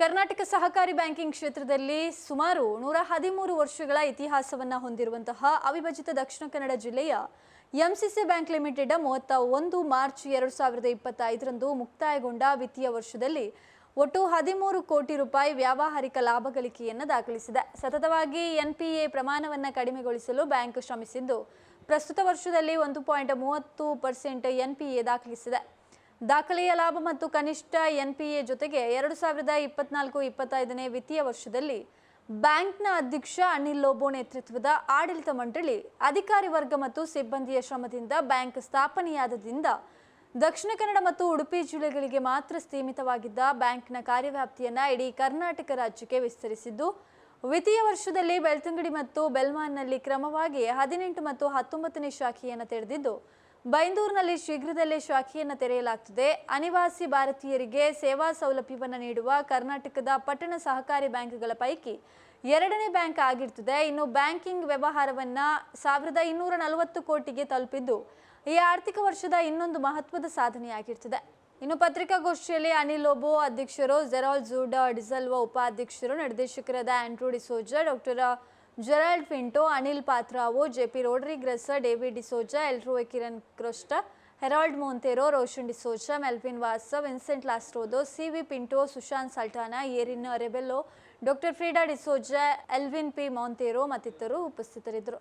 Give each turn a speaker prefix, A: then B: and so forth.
A: ಕರ್ನಾಟಕ ಸಹಕಾರಿ ಬ್ಯಾಂಕಿಂಗ್ ಕ್ಷೇತ್ರದಲ್ಲಿ ಸುಮಾರು ನೂರ ಹದಿಮೂರು ವರ್ಷಗಳ ಇತಿಹಾಸವನ್ನು ಹೊಂದಿರುವಂತಹ ಅವಿಭಜಿತ ದಕ್ಷಿಣ ಕನ್ನಡ ಜಿಲ್ಲೆಯ ಎಂಸಿಸಿ ಬ್ಯಾಂಕ್ ಲಿಮಿಟೆಡ್ ಮೂವತ್ತ ಒಂದು ಮಾರ್ಚ್ ಎರಡು ಸಾವಿರದ ಇಪ್ಪತ್ತೈದರಂದು ಮುಕ್ತಾಯಗೊಂಡ ವಿತ್ತೀಯ ವರ್ಷದಲ್ಲಿ ಒಟ್ಟು ಹದಿಮೂರು ಕೋಟಿ ರೂಪಾಯಿ ವ್ಯಾವಹಾರಿಕ ಲಾಭ ಗಳಿಕೆಯನ್ನು ದಾಖಲಿಸಿದೆ. ಸತತವಾಗಿ ಎನ್ಪಿಎ ಪ್ರಮಾಣವನ್ನು ಕಡಿಮೆಗೊಳಿಸಲು ಬ್ಯಾಂಕ್ ಶ್ರಮಿಸಿದ್ದು ಪ್ರಸ್ತುತ ವರ್ಷದಲ್ಲಿ ಒಂದು ಪಾಯಿಂಟ್ ಮೂವತ್ತು ಪರ್ಸೆಂಟ್ ಎನ್ಪಿಎ ದಾಖಲಿಸಿದೆ. ದಾಖಲೆಯ ಲಾಭ ಮತ್ತು ಕನಿಷ್ಠ ಎನ್ಪಿಎ ಜೊತೆಗೆ ಎರಡು ಸಾವಿರದ ಇಪ್ಪತ್ನಾಲ್ಕು ಇಪ್ಪತ್ತೈದನೇ ವಿತ್ತೀಯ ವರ್ಷದಲ್ಲಿ ಬ್ಯಾಂಕ್ನ ಅಧ್ಯಕ್ಷ ಅನಿಲ್ ಲೋಬೋ ನೇತೃತ್ವದ ಆಡಳಿತ ಮಂಡಳಿ ಅಧಿಕಾರಿ ವರ್ಗ ಮತ್ತು ಸಿಬ್ಬಂದಿಯ ಶ್ರಮದಿಂದ ಬ್ಯಾಂಕ್ ಸ್ಥಾಪನೆಯಾದದಿಂದ ದಕ್ಷಿಣ ಕನ್ನಡ ಮತ್ತು ಉಡುಪಿ ಜಿಲ್ಲೆಗಳಿಗೆ ಮಾತ್ರ ಸೀಮಿತವಾಗಿದ್ದ ಬ್ಯಾಂಕ್ನ ಕಾರ್ಯವ್ಯಾಪ್ತಿಯನ್ನು ಇಡೀ ಕರ್ನಾಟಕ ರಾಜ್ಯಕ್ಕೆ ವಿಸ್ತರಿಸಿದ್ದು, ವಿತ್ತೀಯ ವರ್ಷದಲ್ಲಿ ಬೆಳ್ತಂಗಡಿ ಮತ್ತು ಬೆಲ್ಮಾನ್ನಲ್ಲಿ ಕ್ರಮವಾಗಿ ಹದಿನೆಂಟು ಮತ್ತು ಹತ್ತೊಂಬತ್ತನೇ ಶಾಖೆಯನ್ನು ತೆರೆದಿದ್ದು ಬೈಂದೂರಿನಲ್ಲಿ ಶೀಘ್ರದಲ್ಲೇ ಶಾಖೆಯನ್ನು ತೆರೆಯಲಾಗುತ್ತದೆ ಅನಿವಾಸಿ ಭಾರತೀಯರಿಗೆ ಸೇವಾ ಸೌಲಭ್ಯವನ್ನು ನೀಡುವ ಕರ್ನಾಟಕದ ಪಟ್ಟಣ ಸಹಕಾರಿ ಬ್ಯಾಂಕ್ಗಳ ಪೈಕಿ ಎರಡನೇ ಬ್ಯಾಂಕ್ ಆಗಿರ್ತದೆ. ಇನ್ನು ಬ್ಯಾಂಕಿಂಗ್ ವ್ಯವಹಾರವನ್ನ ಸಾವಿರದ ಇನ್ನೂರ ನಲವತ್ತು ಕೋಟಿಗೆ ತಲುಪಿದ್ದು, ಈ ಆರ್ಥಿಕ ವರ್ಷದ ಇನ್ನೊಂದು ಮಹತ್ವದ ಸಾಧನೆಯಾಗಿರ್ತದೆ. ಇನ್ನು ಪತ್ರಿಕಾಗೋಷ್ಠಿಯಲ್ಲಿ ಅನಿಲ್ ಲೋಬೋ ಅಧ್ಯಕ್ಷರು ಜೆರಾಲ್ ಜೂಡ ಡಿಸಲ್ವಾ ಉಪಾಧ್ಯಕ್ಷರು, ನಿರ್ದೇಶಕರಾದ Andrew D'Souza, doctor Gerald Pinto Anil Patrao ರೋಡ್ರಿ Rodrigues David D'Souza ಎಲ್ಟ್ರೋವೆ Kiran Crasta Harold Monteiro, Roshan D'Souza, Melwyn Vas Vincent Lasrado C V Pinto, Sushant Saldanha, Erin Rebello, doctor Frida D'Souza, Elvin P Monteiro ಮತ್ತಿತರರು ಉಪಸ್ಥಿತರಿದ್ದರು.